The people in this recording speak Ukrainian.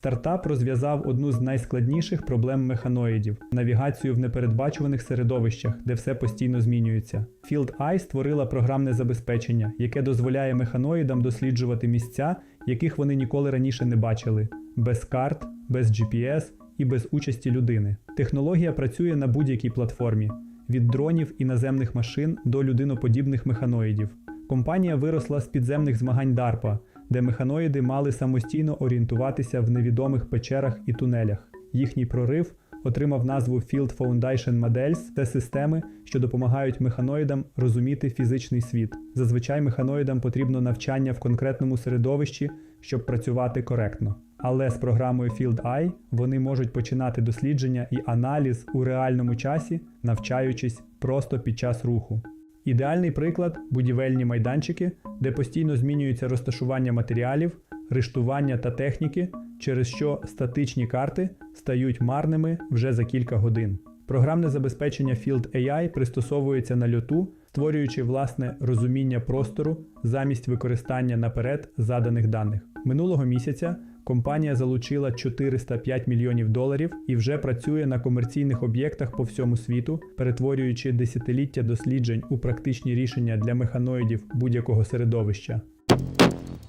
Стартап розв'язав одну з найскладніших проблем механоїдів навігацію в непередбачуваних середовищах, де все постійно змінюється. Field Eye створила програмне забезпечення, яке дозволяє механоїдам досліджувати місця, яких вони ніколи раніше не бачили, без карт, без GPS і без участі людини. Технологія працює на будь-якій платформі від дронів і наземних машин до людиноподібних механоїдів. Компанія виросла з підземних змагань DARPA, де механоїди мали самостійно орієнтуватися в невідомих печерах і тунелях. Їхній прорив отримав назву Field Foundation Models – це системи, що допомагають механоїдам розуміти фізичний світ. Зазвичай механоїдам потрібно навчання в конкретному середовищі, щоб працювати коректно. Але з програмою Field Eye вони можуть починати дослідження і аналіз у реальному часі, навчаючись просто під час руху. Ідеальний приклад будівельні майданчики, де постійно змінюється розташування матеріалів, рештування та техніки, через що статичні карти стають марними вже за кілька годин. Програмне забезпечення Field AI пристосовується на льоту, створюючи власне розуміння простору замість використання наперед заданих даних. Минулого місяця компанія залучила 405 мільйонів доларів і вже працює на комерційних об'єктах по всьому світу, перетворюючи десятиліття досліджень у практичні рішення для механоїдів будь-якого середовища.